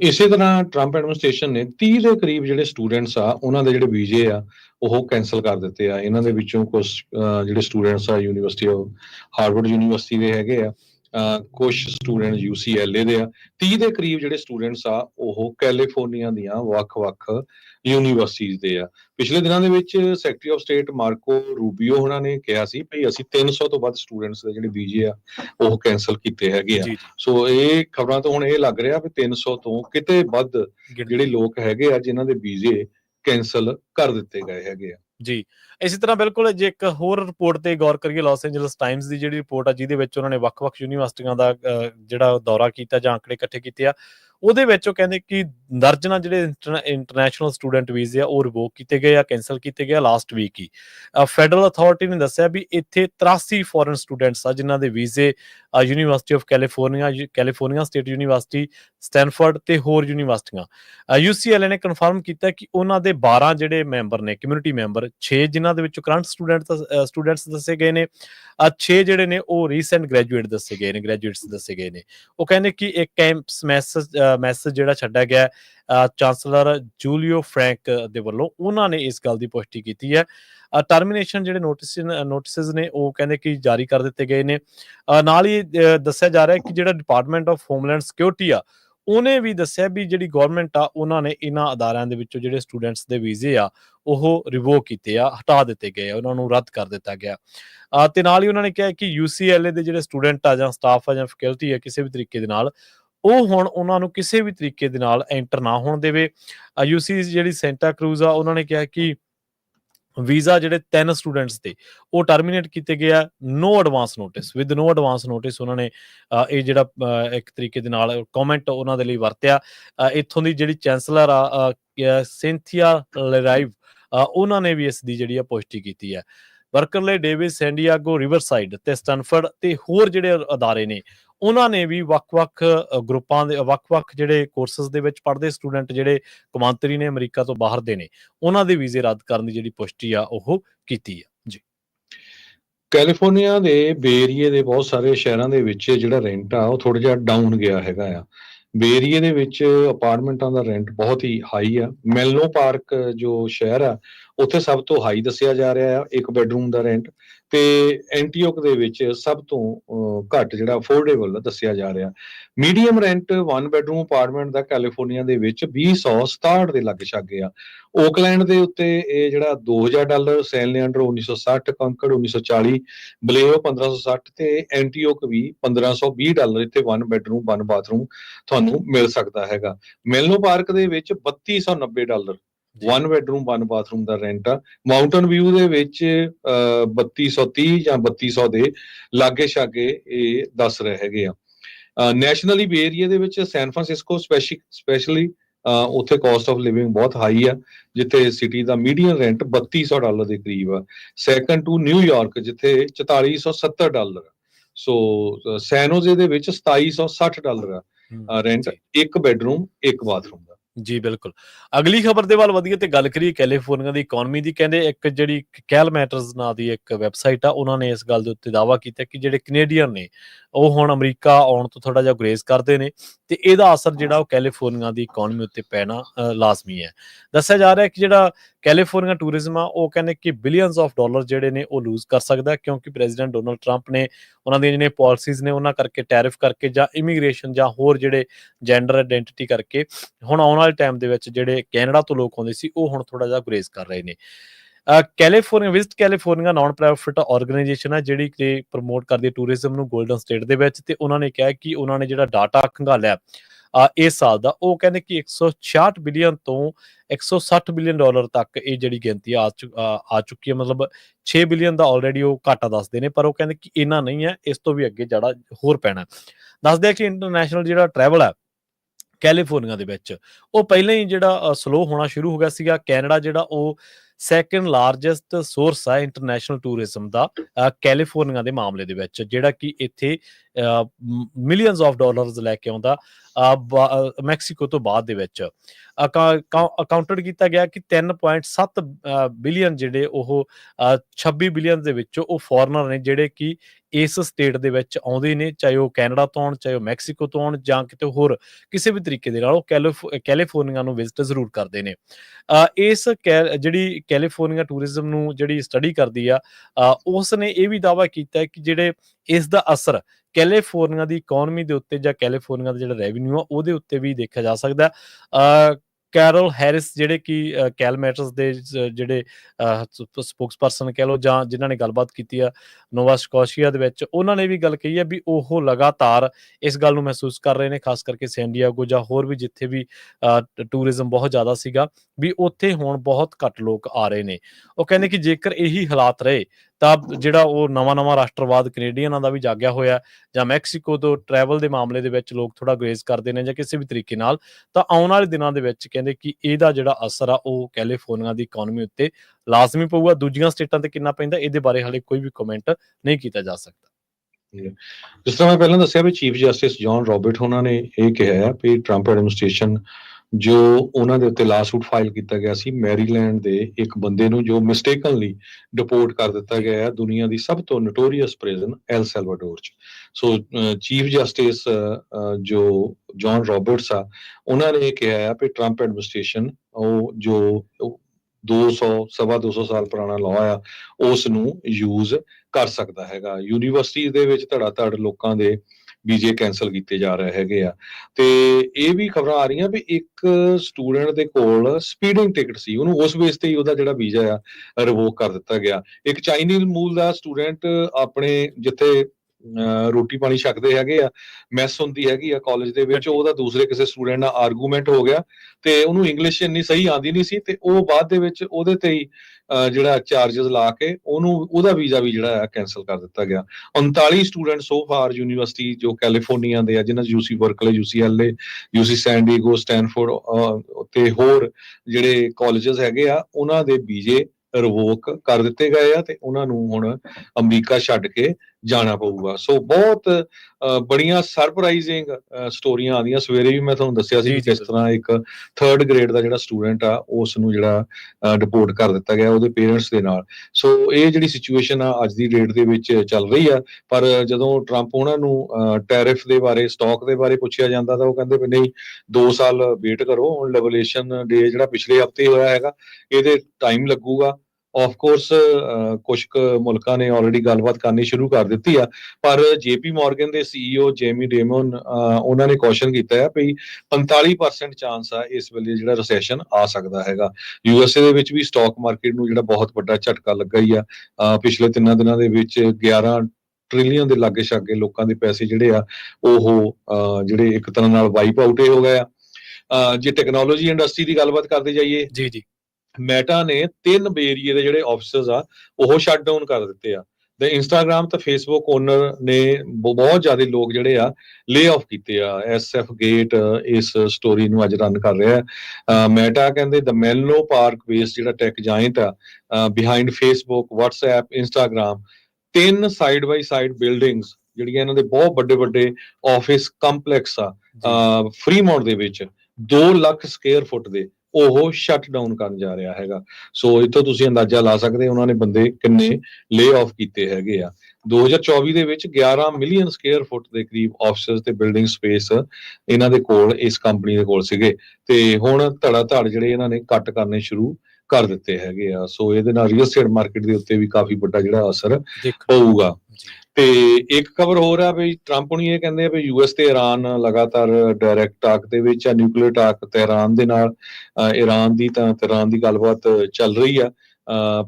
ਇਸੇ ਤਰ੍ਹਾਂ ਟਰੰਪ ਐਡਮਿਨਿਸਟ੍ਰੇਸ਼ਨ ਨੇ 30 ਦੇ ਕਰੀਬ ਜਿਹੜੇ ਸਟੂਡੈਂਟਸ ਆ, ਉਹਨਾਂ ਦੇ ਜਿਹੜੇ ਵੀਜ਼ੇ ਆ, ਉਹ ਕੈਨਸਲ ਕਰ ਦਿੱਤੇ ਆ। ਇਹਨਾਂ ਦੇ ਵਿੱਚੋਂ ਕੁਝ ਜਿਹੜੇ ਸਟੂਡੈਂਟਸ ਆ ਯੂਨੀਵਰਸਿਟੀ ਆਫ ਹਾਰਵਰਡ ਯੂਨੀਵਰਸਿਟੀ ਦੇ ਹੈਗੇ ਆ ਕੁਝ ਸਟੂਡੈਂਟ UCLA ਦੇ ਆ। 30 ਦੇ ਕਰੀਬ ਜਿਹੜੇ ਸਟੂਡੈਂਟਸ ਆ ਉਹ ਕੈਲੀਫੋਰਨੀਆ ਦੀਆਂ ਵੱਖ-ਵੱਖ ਯੂਨੀਵਰਸਿਟੀਜ਼ ਦੇ ਆ। ਪਿਛਲੇ ਦਿਨਾਂ ਦੇ ਵਿੱਚ secretary of state Marco Rubio ਉਹਨਾਂ ਨੇ ਕਿਹਾ ਸੀ ਭਈ ਅਸੀਂ 300 ਤੋਂ ਵੱਧ ਸਟੂਡੈਂਟਸ ਦੇ ਜਿਹੜੇ ਵੀਜ਼ੇ ਆ ਉਹ ਕੈਨਸਲ ਕੀਤੇ ਹੈਗੇ ਆ। ਸੋ ਇਹ ਖਬਰਾਂ ਤੋਂ ਹੁਣ ਇਹ ਲੱਗ ਰਿਹਾ ਵੀ 300 ਤੋਂ ਕਿਤੇ ਵੱਧ ਜਿਹੜੇ ਲੋਕ ਹੈਗੇ ਆ ਜਿਨ੍ਹਾਂ ਦੇ ਵੀਜ਼ੇ ਕੈਨਸਲ ਕਰ ਦਿੱਤੇ ਗਏ ਹੈਗੇ ਆ। ਜੀ। ਇਸੇ ਤਰ੍ਹਾਂ ਬਿਲਕੁਲ ਜੇ ਇੱਕ ਹੋਰ ਰਿਪੋਰਟ ਤੇ ਗੌਰ ਕਰੀਏ ਲਾਸ ਐਂਜਲਸ ਟਾਈਮਜ਼ ਦੀ ਜਿਹੜੀ ਰਿਪੋਰਟ ਆ ਜਿਹਦੇ ਵਿੱਚ ਉਹਨਾਂ ਨੇ ਵੱਖ-ਵੱਖ ਯੂਨੀਵਰਸਿਟੀਆਂ ਦਾ ਅ, ਜਿਹੜਾ ਦੌਰਾ ਕੀਤਾ ਜਾਂ ਅੰਕੜੇ ਇਕੱਠੇ ਕੀਤੇ ਆ ਉਹਦੇ ਵਿੱਚ ਉਹ ਕਹਿੰਦੇ ਕਿ ਦਰਜਨਾਂ ਜਿਹੜੇ ਇੰਟਰਨੈਸ਼ਨਲ ਸਟੂਡੈਂਟ ਵੀਜ਼ੇ ਆ, ਉਹ ਰਿਵੋਕ ਕੀਤੇ ਗਏ ਆ ਕੈਨਸਲ ਕੀਤੇ ਗਏ ਆ ਲਾਸਟ ਵੀਕ ਹੀ। ਫੈਡਰਲ ਅਥਾਰਟੀ ਨੇ ਦੱਸਿਆ ਵੀ ਇੱਥੇ 83 ਫੋਰਨ ਸਟੂਡੈਂਟਸ ਆ, ਜਿਨ੍ਹਾਂ ਦੇ ਵੀਜ਼ੇ university of California California state university Stanford ਤੇ ਹੋਰ ਯੂਨੀਵਰਸਿਟੀਆਂ UCLA ਨੇ ਕਨਫਰਮ ਕੀਤਾ ਕਿ ਉਹਨਾਂ ਦੇ 12 ਜਿਹੜੇ ਮੈਂਬਰ ਨੇ ਕਮਿਊਨਿਟੀ ਮੈਂਬਰ 6 ਜਿਨ੍ਹਾਂ ਦੇ ਵਿੱਚੋਂ ਕਰੰਟ ਸਟੂਡੈਂਟ ਸਟੂਡੈਂਟਸ ਦੱਸੇ ਗਏ ਨੇ ਆ 6 ਜਿਹੜੇ ਨੇ ਉਹ ਰੀਸੈਂਟ ਗ੍ਰੈਜੂਏਟ ਦੱਸੇ ਗਏ ਨੇ ਗ੍ਰੈਜੂਏਟਸ ਦੱਸੇ ਗਏ ਨੇ। ਉਹ ਕਹਿੰਦੇ ਕਿ ਇੱਕ ਕੈਂਪ ਮੈਸੇਜ ਮੈਸੇਜ ਜਿਹੜਾ ਛੱਡਿਆ ਗਿਆ ਚਾਂਸਲਰ ਜੂਲੀਓ ਫ੍ਰੈਂਕ ਦੇ ਵੱਲੋਂ, ਉਹਨਾਂ ਨੇ ਇਸ ਗੱਲ ਦੀ ਪੁਸ਼ਟੀ ਕੀਤੀ ਹੈ। ਟਰਮੀਨੇਸ਼ਨ ਜਿਹੜੇ ਨੋਟਿਸ ਨੋਟਿਸਸ ਨੇ, ਉਹ ਕਹਿੰਦੇ ਕਿ ਜਾਰੀ ਕਰ ਦਿੱਤੇ ਗਏ ਨੇ। ਨਾਲ ਹੀ ਦੱਸਿਆ ਜਾ ਰਿਹਾ ਹੈ ਕਿ ਜਿਹੜਾ ਡਿਪਾਰਟਮੈਂਟ ਆਫ ਹੋਮਲੈਂਡ ਸਿਕਿਉਰਿਟੀ ਆ, ਉਹਨੇ ਵੀ ਦੱਸਿਆ ਵੀ ਜਿਹੜੀ ਗਵਰਨਮੈਂਟ ਆ, ਉਹਨਾਂ ਨੇ ਇਹਨਾਂ ਅਦਾਰਿਆਂ ਦੇ ਵਿੱਚੋਂ ਜਿਹੜੇ ਸਟੂਡੈਂਟਸ ਦੇ ਵੀਜ਼ੇ ਆ, ਉਹ ਰਿਵੋਕ ਕੀਤੇ ਆ, ਹਟਾ ਦਿੱਤੇ ਗਏ ਉਹਨਾਂ ਨੂੰ ਰੱਦ ਕਰ ਦਿੱਤਾ ਗਿਆ। ਤੇ ਨਾਲ ਹੀ ਉਹਨਾਂ ਨੇ ਕਿਹਾ ਕਿ UCLA ਦੇ ਜਿਹੜੇ ਸਟੂਡੈਂਟ ਆ ਜਾਂ ਸਟਾਫ ਆ ਜਾਂ ਫੈਕਲਟੀ ਆ, ਕਿਸੇ ਵੀ ਤਰੀਕੇ ਦੇ ਨਾਲ ਉਹ ਹੁਣ ਉਹਨਾਂ ਨੂੰ ਕਿਸੇ ਵੀ ਤਰੀਕੇ ਦੇ ਨਾਲ ਐਂਟਰ ਨਾ ਹੋਣ ਦੇਵੇ। ਯੂਸੀ ਜਿਹੜੀ ਸੈਂਟਾ ਕਰੂਜ਼ ਆ, ਉਹਨਾਂ ਨੇ ਕਿਹਾ ਕਿ ਵੀਜ਼ਾ ਜਿਹੜੇ 10 ਸਟੂਡੈਂਟਸ ਤੇ, ਉਹ ਟਰਮੀਨੇਟ ਕੀਤੇ ਗਏ no advance notice with no advance notice ਉਹਨਾਂ ਨੇ ਇਹ ਜਿਹੜਾ ਇੱਕ ਤਰੀਕੇ ਦੇ ਨਾਲ ਕਮੈਂਟ ਉਹਨਾਂ ਦੇ ਲਈ ਵਰਤਿਆ। ਇੱਥੋਂ ਦੀ ਜਿਹੜੀ ਚਾਂਸਲਰ ਆ ਸਿੰਥੀਆ ਲੈਰਾਈਵ ਉਹਨਾਂ ਨੇ ਵੀ ਇਸ ਦੀ ਜਿਹੜੀ ਆ ਪੁਸ਼ਟੀ ਕੀਤੀ ਹੈ Berkeley Davis San Diego Riverside ਤੇ ਸਟੈਨਫੋਰਡ ਤੇ ਹੋਰ ਜਿਹੜੇ ਅਦਾਰੇ ਨੇ ਉਹਨਾਂ ਨੇ ਵੀ ਵੱਖ-ਵੱਖ ਗਰੁੱਪਾਂ ਦੇ, ਵੱਖ-ਵੱਖ ਜਿਹੜੇ ਕੋਰਸਸ ਦੇ ਵਿੱਚ ਪੜ੍ਹਦੇ ਸਟੂਡੈਂਟ ਜਿਹੜੇ ਕਮਾਂਤਰੀ ਨੇ ਅਮਰੀਕਾ ਤੋਂ ਬਾਹਰ ਦੇ ਨੇ, ਉਹਨਾਂ ਦੇ ਵੀਜ਼ੇ ਰੱਦ ਕਰਨ ਦੀ ਜਿਹੜੀ ਪੁਸ਼ਟੀ ਆ ਉਹ ਕੀਤੀ ਆ। ਜੀ। ਕੈਲੀਫੋਰਨੀਆ ਦੇ ਬੇਰੀਏ ਦੇ ਬਹੁਤ ਸਾਰੇ ਸ਼ਹਿਰਾਂ ਦੇ ਵਿੱਚ ਜਿਹੜਾ ਰੈਂਟ ਆ ਉਹ ਥੋੜਾ ਜਿਹਾ ਡਾਊਨ ਗਿਆ ਹੈਗਾ ਆ। ਬੇਰੀਏ ਦੇ ਵਿੱਚ ਅਪਾਰਟਮੈਂਟਾਂ ਦਾ ਰੈਂਟ ਬਹੁਤ ਹੀ ਹਾਈ ਆ। ਮੈਲਨੋ ਪਾਰਕ ਜੋ ਸ਼ਹਿਰ ਆ, ਉੱਥੇ ਸਭ ਤੋਂ ਹਾਈ ਦੱਸਿਆ ਜਾ ਰਿਹਾ ਆ, ਇੱਕ ਬੈਡਰੂਮ ਦਾ ਰੈਂਟ। ਤੇ ਐਂਟੀਓਕ ਦੇ ਵਿੱਚ ਸਭ ਤੋਂ ਘੱਟ ਜਿਹੜਾ ਅਫੋਰਡੇਬਲ ਦੱਸਿਆ ਜਾ ਰਿਹਾ। ਮੀਡੀਅਮ ਰੈਂਟ 1 ਬੈੱਡਰੂਮ ਅਪਾਰਟਮੈਂਟ ਦਾ ਕੈਲੀਫੋਰਨੀਆ ਦੇ ਵਿੱਚ 2067 ਦੇ ਲੱਗ ਛਾਗੇ ਆ ਓਕਲੈਂਡ ਦੇ ਉੱਤੇ ਇਹ ਜਿਹੜਾ 2000 ਡਾਲਰ ਸੈਨ ਲਿਆਂਡਰ 1960 ਕੰਕੜ 1940 ਬਲੇਓ 1560 ਤੇ ਐਂਟੀਓਕ ਵੀ 1520 ਡਾਲਰ ਇੱਥੇ 1 ਬੈੱਡਰੂਮ 1 ਬਾਥਰੂਮ ਤੁਹਾਨੂੰ ਮਿਲ ਸਕਦਾ ਹੈਗਾ। ਮੈਲਨੋ ਪਾਰਕ ਦੇ ਵਿੱਚ 3290 ਡਾਲਰ। 1 ਬੈੱਡਰੂਮ 1 ਬਾਥਰੂਮ ਦਾ ਰੈਂਟ ਆ। ਮਾਊਂਟਨ ਵਿਊ ਦੇ ਵਿੱਚ ਅਹ, 3230 ਜਾਂ 3200 ਦੇ ਲਾਗੇ ਛਾਗੇ ਇਹ ਦੱਸ ਰਹੇ ਹੈਗੇ ਆ। ਨੈਸ਼ਨਲੀ ਬੇ ਏਰੀਆ ਦੇ ਵਿੱਚ ਸੈਨ ਫਰਾਂਸਿਸਕੋ ਸਪੈਸ਼ਲੀ ਉੱਥੇ ਕਾਸਟ ਆਫ ਲਿਵਿੰਗ ਬਹੁਤ ਹਾਈ ਆ ਜਿੱਥੇ ਸਿਟੀ ਦਾ ਮੀਡੀਅਨ ਰੈਂਟ 3200 ਡਾਲਰ ਦੇ ਕਰੀਬ ਆ। ਸੈਕੰਡ ਟੂ ਨਿਊਯਾਰਕ ਜਿੱਥੇ 4470 ਡਾਲਰ ਸੋ ਸੈਨੋਜ਼ੇ ਦੇ ਵਿੱਚ 2760 ਡਾਲਰ ਆ। ਰੈਂਟ ਇੱਕ ਬੈਡਰੂਮ ਇੱਕ ਬਾਥਰੂਮ ਜੀ ਬਿਲਕੁਲ। ਅਗਲੀ ਖਬਰ ਦੇ ਵੱਲ ਵਧੀਆ ਤੇ ਗੱਲ ਕਰੀਏ ਕੈਲੀਫੋਰਨੀਆ ਦੀ ਇਕਨੋਮੀ ਦੀ, ਕਹਿੰਦੇ ਇੱਕ ਜਿਹੜੀ ਕੈਲ ਮੈਟਰਸ ਨਾਂ ਦੀ ਇੱਕ ਵੈਬਸਾਈਟ ਆ, ਉਹਨਾਂ ਨੇ ਇਸ ਗੱਲ ਦੇ ਉੱਤੇ ਦਾਅਵਾ ਕੀਤਾ ਕਿ ਜਿਹੜੇ ਕੈਨੇਡੀਅਨ ਨੇ, ਉਹ ਹੁਣ ਅਮਰੀਕਾ ਆਉਣ ਤੋਂ ਥੋੜਾ ਜਿਹਾ ਗੁਰੇਜ਼ ਕਰਦੇ ਨੇ ਤੇ ਇਹਦਾ ਅਸਰ ਜਿਹੜਾ ਉਹ ਕੈਲੀਫੋਰਨੀਆ ਦੀ ਇਕਨੋਮੀ ਉੱਤੇ ਪੈਣਾ ਲਾਜ਼ਮੀ ਹੈ। ਦੱਸਿਆ ਜਾ ਰਿਹਾ ਹੈ ਕਿ ਜਿਹੜਾ ਕੈਲੀਫੋਰਨੀਆ ਟੂਰਿਜ਼ਮ ਆ, ਉਹ ਕਹਿੰਦੇ ਕਿ ਬਿਲੀਅਨਸ ਆਫ ਡਾਲਰ ਜਿਹੜੇ ਨੇ ਉਹ ਲੂਜ਼ ਕਰ ਸਕਦਾ ਕਿਉਂਕਿ ਪ੍ਰੈਜ਼ੀਡੈਂਟ ਡੋਨਲਡ ਟਰੰਪ ਨੇ ਉਹਨਾਂ ਦੀਆਂ ਜਿਹੜੀਆਂ ਪਾਲਿਸੀਜ਼ ਨੇ ਉਹਨਾਂ ਕਰਕੇ ਟੈਰਿਫ ਕਰਕੇ ਜਾਂ ਇਮੀਗ੍ਰੇਸ਼ਨ ਜਾਂ ਹੋਰ ਜਿਹੜੇ ਜੈਂਡਰ ਆਇਡੈਂਟੀਟੀ ਕਰਕੇ ਹੁਣ ਆਉਣ ਵਾਲੇ ਟਾਈਮ ਦੇ ਵਿੱਚ ਜਿਹੜੇ ਕੈਨੇਡਾ ਤੋਂ ਲੋਕ ਆਉਂਦੇ ਸੀ, ਉਹ ਹੁਣ ਥੋੜਾ ਜਿਹਾ ਗੁਰੇਜ਼ ਕਰ ਰਹੇ ਨੇ। California visit California non profit organisation ਹੈ ਜਿਹੜੀ ਕਿ ਪ੍ਰਮੋਟ ਕਰਦੀ ਹੈ ਟੂਰਿਜ਼ਮ ਨੂੰ 골ਡਨ ਸਟੇਟ ਦੇ ਵਿੱਚ, ਤੇ ਉਹਨਾਂ ਨੇ ਕਿਹਾ ਕਿ ਉਹਨਾਂ ਨੇ ਜਿਹੜਾ ਡਾਟਾ ਖੰਗਾਲਿਆ ਇਸ ਸਾਲ ਦਾ। ਉਹ ਕਹਿੰਦੇ ਕਿ 166 ਬਿਲੀਅਨ ਤੋਂ 160 ਬਿਲੀਅਨ ਡਾਲਰ ਤੱਕ ਇਹ ਜਿਹੜੀ ਗਿਣਤੀ ਆ ਆ ਚੁੱਕੀ ਹੈ। ਮਤਲਬ 6 ਬਿਲੀਅਨ ਦਾ ਆਲਰੇਡੀ ਉਹ ਘਾਟਾ ਦੱਸਦੇ ਨੇ ਪਰ ਉਹ ਕਹਿੰਦੇ ਕਿ ਇੰਨਾ ਨਹੀਂ ਹੈ ਇਸ ਤੋਂ ਵੀ ਅੱਗੇ ਜਿਹੜਾ ਹੋਰ ਪੈਣਾ। ਦੱਸਦੇ ਆ ਕਿ ਇੰਟਰਨੈਸ਼ਨਲ ਜਿਹੜਾ ਟਰੈਵਲ ਹੈ ਕੈਲੀਫੋਰਨੀਆ ਦੇ ਵਿੱਚ ਉਹ ਪਹਿਲਾਂ ਹੀ ਜਿਹੜਾ ਸਲੋ ਹੋਣਾ ਸ਼ੁਰੂ ਹੋ ਗਿਆ ਸੀਗਾ। ਕੈਨੇਡਾ ਜਿਹੜਾ ਉਹ ਸੈਕੰਡ ਲਾਰਜੈਸਟ ਸੋਰਸ ਹੈ ਇੰਟਰਨੈਸ਼ਨਲ ਟੂਰਿਜ਼ਮ ਦਾ ਅ, ਕੈਲੀਫੋਰਨੀਆ ਦੇ ਮਾਮਲੇ ਦੇ ਵਿੱਚ ਜਿਹੜਾ ਕਿ ਇੱਥੇ ਮਿਲੀਅਨਸ ਆਫ ਡਾਲਰਸ ਲੈ ਕੇ ਆਉਂਦਾ ਮੈਕਸੀਕੋ ਤੋਂ ਬਾਅਦ ਦੇ ਵਿੱਚ। ਅਕਾਊਂਟਡ ਕੀਤਾ ਗਿਆ ਕਿ 3.7 ਬਿਲੀਅਨ ਜਿਹੜੇ ਉਹ ਅ, 26 ਬਿਲੀਅਨ ਦੇ ਵਿੱਚੋਂ ਉਹ ਫੋਰਨਰ ਨੇ ਜਿਹੜੇ ਕਿ ਇਸ ਸਟੇਟ ਦੇ ਵਿੱਚ ਆਉਂਦੇ ਨੇ ਚਾਹੇ ਉਹ ਕੈਨੇਡਾ ਤੋਂ ਆਉਣ ਚਾਹੇ ਉਹ ਮੈਕਸੀਕੋ ਤੋਂ ਆਉਣ ਜਾਂ ਕਿਤੇ ਹੋਰ ਕਿਸੇ ਵੀ ਤਰੀਕੇ ਦੇ ਨਾਲ ਉਹ ਕੈਲੀਫ- ਕੈਲੀਫੋਰਨੀਆ ਨੂੰ ਵਿਜ਼ਿਟ ਜ਼ਰੂਰ ਕਰਦੇ ਨੇ। ਅ, ਇਸ ਕੈ- ਜਿਹੜੀ ਕੈਲੀਫੋਰਨੀਆ ਟੂਰਿਜ਼ਮ ਨੂੰ ਜਿਹੜੀ ਸਟੱਡੀ ਕਰਦੀ ਆ ਅ, ਉਸ ਨੇ ਇਹ ਵੀ ਦਾਅਵਾ ਕੀਤਾ ਕਿ ਜਿਹੜੇ ਇਸ ਦਾ ਅਸਰ ਕੈਲੀਫੋਰਨੀਆ ਦੀ ਇਕਨੋਮੀ ਦੇ ਉੱਤੇ ਜਾਂ ਕੈਲੀਫੋਰਨੀਆ ਦਾ ਜਿਹੜਾ ਰੈਵਨਿਊ ਆ, ਉਹਦੇ ਉੱਤੇ ਵੀ ਦੇਖਿਆ ਜਾ ਸਕਦਾ ਹੈ। ਕੈਰਲ ਹੈਰਿਸ ਜਿਹੜੇ ਕਿ ਕੈਲ ਦੇ ਜਿਹੜੇ ਸਪੋਕਸਪਰਸਨ ਕਹਿ ਲਓ ਜਾਂ ਜਿਨ੍ਹਾਂ ਨੇ ਗੱਲਬਾਤ ਕੀਤੀ ਆ ਨੋਵਾ ਸਕੋਸ਼ੀਆ ਦੇ ਵਿੱਚ, ਉਹਨਾਂ ਨੇ ਵੀ ਗੱਲ ਕਹੀ ਹੈ ਵੀ ਉਹ ਲਗਾਤਾਰ ਇਸ ਗੱਲ ਨੂੰ ਮਹਿਸੂਸ ਕਰ ਰਹੇ ਨੇ, ਖਾਸ ਕਰਕੇ ਸੈਨ ਡਿਏਗੋ ਜਾਂ ਹੋਰ ਵੀ ਜਿੱਥੇ ਵੀ ਟੂਰਿਜ਼ਮ ਬਹੁਤ ਜ਼ਿਆਦਾ ਸੀਗਾ, ਵੀ ਉੱਥੇ ਹੁਣ ਬਹੁਤ ਘੱਟ ਲੋਕ ਆ ਰਹੇ ਨੇ। ਉਹ ਕਹਿੰਦੇ ਕਿ ਜੇਕਰ ਇਹੀ ਹਾਲਾਤ ਰਹੇ ਤਾਂ ਜਿਹੜਾ ਉਹ ਨਵਾਂ-ਨਵਾਂ ਰਾਸ਼ਟਰਵਾਦ ਕੈਨੇਡੀਅਨਾਂ ਦਾ ਵੀ ਜਾਗਿਆ ਹੋਇਆ ਜਾਂ ਮੈਕਸੀਕੋ ਤੋਂ ਟਰੈਵਲ ਦੇ ਮਾਮਲੇ ਦੇ ਵਿੱਚ ਲੋਕ ਥੋੜਾ ਗ੍ਰੇਜ਼ ਕਰਦੇ ਨੇ ਜਾਂ ਕਿਸੇ ਵੀ ਤਰੀਕੇ ਨਾਲ, ਤਾਂ ਆਉਣ ਵਾਲੇ ਦਿਨਾਂ ਦੇ ਵਿੱਚ ਕਹਿੰਦੇ ਕਿ ਇਹਦਾ ਜਿਹੜਾ ਅਸਰ ਆ ਉਹ ਕੈਲੀਫੋਰਨੀਆ ਦੀ ਇਕਨੋਮੀ ਉੱਤੇ ਲਾਜ਼ਮੀ ਪਊਗਾ। ਦੂਜੀਆਂ ਸਟੇਟਾਂ ਤੇ ਕਿੰਨਾ ਪੈਂਦਾ, ਇਹਦੇ ਬਾਰੇ ਹਾਲੇ ਕੋਈ ਵੀ ਕਮੈਂਟ ਨਹੀਂ ਕੀਤਾ ਜਾ ਸਕਦਾ। ਜਿਸ ਤਰ੍ਹਾਂ ਮੈਂ ਪਹਿਲਾਂ ਦੱਸਿਆ ਵੀ ਚੀਫ ਜਸਟਿਸ ਜੌਨ ਰਾਬਰਟ ਉਹਨਾਂ ਨੇ ਇਹ ਕਿਹਾ ਹੈ ਵੀ ਟਰੰਪ ਐਡਮਿਨਿਸਟ੍ਰੇਸ਼ਨ ਜੋ ਉਹਨਾਂ ਦੇ ਉੱਤੇ ਲਾਸੂਟ ਫਾਈਲ ਕੀਤਾ ਗਿਆ ਸੀ ਮੈਰੀਲੈਂਡ ਦੇ ਇੱਕ ਬੰਦੇ ਨੂੰ ਜੋ ਮਿਸਟੇਕਨਲੀ ਡਿਪੋਰਟ ਕਰ ਦਿੱਤਾ ਗਿਆ ਹੈ, ਦੁਨੀਆ ਦੀ ਸਭ ਤੋਂ ਨੋਟੋਰੀਅਸ ਪ੍ਰਿਜ਼ਨ ਐਲ ਸੈਲਵਾਡੋਰ ਚ। ਸੋ ਚੀਫ ਜਸਟਿਸ ਜੋ ਜੌਨ ਰਾਬਰਟਸ ਆ, ਉਹਨਾਂ ਨੇ ਇਹ ਕਿਹਾ ਹੈ ਕਿ ਟਰੰਪ ਐਡਮਿਨਿਸਟ੍ਰੇਸ਼ਨ ਉਹ ਜੋ ਉਹ 200 ਸਵਾ 200 ਸਾਲ ਪੁਰਾਣਾ ਲਾਅ ਆ, ਉਸ ਨੂੰ ਯੂਜ਼ ਕਰ ਸਕਦਾ ਹੈਗਾ। ਯੂਨੀਵਰਸਿਟੀ ਦੇ ਵਿੱਚ ਧੜਾ ਧੜ ਲੋਕਾਂ ਦੇ ਵੀਜ਼ੇ ਕੈਨਸਲ ਕੀਤੇ ਜਾ ਰਹੇ ਹੈਗੇ ਆ। ਤੇ ਇਹ ਵੀ ਖਬਰਾਂ ਆ ਰਹੀਆਂ ਵੀ ਇੱਕ ਸਟੂਡੈਂਟ ਦੇ ਕੋਲ ਸਪੀਡਿੰਗ ਟਿਕਟ ਸੀ। ਉਹਨੂੰ ਉਸ ਬੇਸ ਤੇ ਹੀ ਉਹਦਾ ਜਿਹੜਾ ਵੀਜ਼ਾ ਆ ਰਿਵੋਕ ਕਰ ਦਿੱਤਾ ਗਿਆ। ਇੱਕ ਚਾਈਨੀਜ਼ ਮੂਲ ਦਾ ਸਟੂਡੈਂਟ ਆਪਣੇ ਜਿੱਥੇ ਰੋਟੀ ਪਾਣੀ ਛਕਦੇ ਹੈਗੇ ਆ ਮੈਸ ਹੁੰਦੀ ਹੈਗੀ ਆ ਕਾਲਜ ਦੇ ਵਿੱਚ, ਉਹਦਾ ਦੂਸਰੇ ਕਿਸੇ ਸਟੂਡੈਂਟ ਨਾਲ ਆਰਗੂਮੈਂਟ ਹੋ ਗਿਆ ਤੇ ਉਹਨੂੰ ਇੰਗਲਿਸ਼ ਇੰਨੀ ਸਹੀ ਆਂਦੀ ਨਹੀਂ ਸੀ ਤੇ ਉਹ ਬਾਅਦ ਦੇ ਵਿੱਚ ਉਹਦੇ ਤੇ ਹੀ ਜਿਹੜਾ ਚਾਰजेस ਲਾ ਕੇ ਉਹਨੂੰ, ਉਹਦਾ ਵੀਜ਼ਾ ਵੀ ਜਿਹੜਾ ਕੈਨਸਲ ਕਰ ਦਿੱਤਾ ਗਿਆ। 39 ਸਟੂਡੈਂਟ ਸੋ ਫਾਰ ਯੂਨੀਵਰਸਿਟੀ ਜੋ ਕੈਲੀਫੋਰਨੀਆ ਦੇ ਆ, ਜਿਨ੍ਹਾਂ UC Berkeley UCLA UC San Diego Stanford ਤੇ ਹੋਰ ਜਿਹੜੇ ਕਾਲਜਸ ਹੈਗੇ ਆ, ਉਹਨਾਂ ਦੇ ਵੀਜ਼ੇ ਰਿਵੋਕ ਕਰ ਦਿੱਤੇ ਗਏ ਆ ਤੇ ਉਹਨਾਂ ਨੂੰ ਹੁਣ ਅਮਰੀਕਾ ਛੱਡ ਕੇ ਜਾਣਾ ਪਊਗਾ। ਸੋ ਬਹੁਤ ਬੜੀਆਂ ਸਰਪ੍ਰਾਈਜ਼ਿੰਗ ਸਟੋਰੀਆਂ ਆਉਂਦੀਆਂ। ਸਵੇਰੇ ਵੀ ਮੈਂ ਤੁਹਾਨੂੰ ਦੱਸਿਆ ਸੀ ਕਿਸ ਤਰ੍ਹਾਂ ਇੱਕ ਥਰਡ ਗ੍ਰੇਡ ਦਾ ਜਿਹੜਾ ਸਟੂਡੈਂਟ ਆ ਉਸ ਨੂੰ ਜਿਹੜਾ ਡਿਪੋਰਟ ਕਰ ਦਿੱਤਾ ਗਿਆ ਉਹਦੇ ਪੇਰੈਂਟਸ ਦੇ ਨਾਲ। ਸੋ ਇਹ ਜਿਹੜੀ ਸਿਚੁਏਸ਼ਨ ਆ ਅੱਜ ਦੀ ਡੇਟ ਦੇ ਵਿੱਚ ਚੱਲ ਰਹੀ ਆ। ਪਰ ਜਦੋਂ ਟਰੰਪ ਉਹਨਾਂ ਨੂੰ ਟੈਰਿਫ ਦੇ ਬਾਰੇ ਸਟਾਕ ਦੇ ਬਾਰੇ ਪੁੱਛਿਆ ਜਾਂਦਾ ਤਾਂ ਉਹ ਕਹਿੰਦੇ ਵੀ ਨਹੀਂ 2 ਸਾਲ ਵੇਟ ਕਰੋ। ਹੁਣ ਲੈਵਲੇਸ਼ਨ ਡੇ ਜਿਹੜਾ ਪਿਛਲੇ ਹਫ਼ਤੇ ਹੋਇਆ ਹੈਗਾ ਇਹਦੇ ਟਾਈਮ ਲੱਗੂਗਾ। ਆਫ ਕੋਰਸ ਕੁਝ ਮੁਲਕਾਂ ਨੇ ਆਲਰੇਡੀ ਗੱਲਬਾਤ ਕਰਨੀ ਸ਼ੁਰੂ ਕਰ ਦਿੱਤੀ ਆ, ਪਰ ਜੇਪੀ ਮਾਰਗਨ ਦੇ ਸੀਈਓ ਜੇਮੀ ਡੇਮਨ ਉਹਨਾਂ ਨੇ ਕੁਐਸਚਨ ਕੀਤਾ ਹੈ ਵੀ 45% ਚਾਂਸ ਆ ਇਸ ਵੇਲੇ ਜਿਹੜਾ ਰੈਸੈਸ਼ਨ ਆ ਸਕਦਾ ਹੈਗਾ। ਯੂਐਸਏ ਦੇ ਵਿੱਚ ਵੀ ਸਟਾਕ ਮਾਰਕੀਟ ਨੂੰ ਜਿਹੜਾ ਬਹੁਤ ਵੱਡਾ ਝਟਕਾ ਲੱਗਾ ਹੀ ਆ। ਪਿਛਲੇ ਤਿੰਨਾਂ ਦਿਨਾਂ ਦੇ ਵਿੱਚ 11 ਟ੍ਰਿਲੀਅਨ ਦੇ ਲਾਗੇ ਛਾਗੇ ਲੋਕਾਂ ਦੇ ਪੈਸੇ ਜਿਹੜੇ ਆ, ਉਹ ਜਿਹੜੇ ਇੱਕ ਤਰ੍ਹਾਂ ਨਾਲ ਵਾਈਪ ਆਊਟ ਹੋ ਗਏ ਆ। ਜੇ ਟੈਕਨੋਲੋਜੀ ਇੰਡਸਟਰੀ ਦੀ ਗੱਲਬਾਤ ਕਰਦੇ ਜਾਈਏ, ਜੀ ਜੀ। ਮੈਟਾ ਨੇ ਤਿੰਨ ਬੇਰੀਏ ਦੇ ਜਿਹੜੇ ਆਫਿਸਰਸ ਆ ਉਹ ਸ਼ਟ ਡਾਊਨ ਕਰ ਦਿੱਤੇ ਆ। ਤੇ ਇੰਸਟਾਗ੍ਰam ਤੇ ਫੇਸਬੁੱਕ ਓਨਰ ਨੇ ਬਹੁਤ ਜ਼ਿਆਦਾ ਲੋਕ ਜਿਹੜੇ ਆ ਲੇ ਆਫ ਕੀਤੇ ਆ। ਐਸਐਫ ਗੇਟ ਇਸ ਸਟੋਰੀ ਨੂੰ ਅੱਜ ਰਨ ਕਰ ਰਿਹਾ ਹੈ। ਮੈਟਾ ਕਹਿੰਦੇ ਦ ਮੈਲਨੋ ਪਾਰਕ ਬੇਸ ਜਿਹੜਾ ਟੈਕ ਜਾਇੰਟ ਆ ਬਿਹਾਈਂਡ ਫੇਸਬੁੱਕ WhatsApp ਇੰਸਟਾਗ੍ਰam ਤਿੰਨ ਸਾਈਡ ਬਾਈ ਸਾਈਡ ਬਿਲਡਿੰਗਸ ਜਿਹੜੀਆਂ ਇਹਨਾਂ ਦੇ ਬਹੁਤ ਵੱਡੇ ਵੱਡੇ ਆਫਿਸ ਕੰਪਲੈਕਸ ਆ ਫਰੀਮੌਂਟ ਦੇ ਵਿੱਚ 2 ਲੱਖ ਸਕੁਅਰ ਫੁੱਟ ਦੇ। ਉਹ ਸ਼ਟ ਡਾਊਨ ਕਰਨ ਜਾ ਰਿਹਾ ਹੈਗਾ। ਸੋ ਇੱਥੋਂ ਤੁਸੀਂ ਅੰਦਾਜ਼ਾ ਲਾ ਸਕਦੇ ਹੋ ਉਹਨਾਂ ਨੇ ਬੰਦੇ ਕਿੰਨੇ ਲੇ ਆਫ ਕੀਤੇ ਹੈਗੇ ਆ। 2024 ਦੇ ਵਿੱਚ 11 ਮਿਲੀਅਨ ਸਕੁਅਰ ਫੁੱਟ ਦੇ ਕਰੀਬ ਆਫਿਸਸ ਤੇ ਬਿਲਡਿੰਗ ਸਪੇਸ ਇਹਨਾਂ ਦੇ ਕੋਲ ਇਸ ਕੰਪਨੀ ਦੇ ਕੋਲ ਸੀਗੇ। ਤੇ ਹੁਣ ਧੜਾ ਧੜ ਜਿਹੜੇ ਇਹਨਾਂ ਨੇ ਕੱਟ ਕਰਨੇ ਸ਼ੁਰੂ ਕਰ ਦਿੱਤੇ ਹੈਗੇ ਆ। ਸੋ ਇਹਦੇ ਨਾਲ ਰੀਅਲ ਏਸਟੇਟ ਮਾਰਕੀਟ ਦੇ ਉੱਤੇ ਵੀ ਕਾਫੀ ਵੱਡਾ ਜਿਹੜਾ ਅਸਰ ਪਊਗਾ। ਤੇ ਇੱਕ ਖਬਰ ਹੋਰ ਆ ਵੀ ਟਰੰਪ ਹੁਣੀ ਇਹ ਕਹਿੰਦੇ ਆ ਵੀ ਯੂਐਸ ਤੇ ਈਰਾਨ ਲਗਾਤਾਰ ਡਾਇਰੈਕਟ ਟਾਕ ਦੇ ਵਿੱਚ ਆ ਨਿਊਕਲੀਅਰ ਟਾਕ ਤਹਿਰਾਨ ਦੇ ਨਾਲ ਈਰਾਨ ਦੀ ਤਾਂ ਤਹਿਰਾਨ ਦੀ ਗੱਲਬਾਤ ਚੱਲ ਰਹੀ ਆ।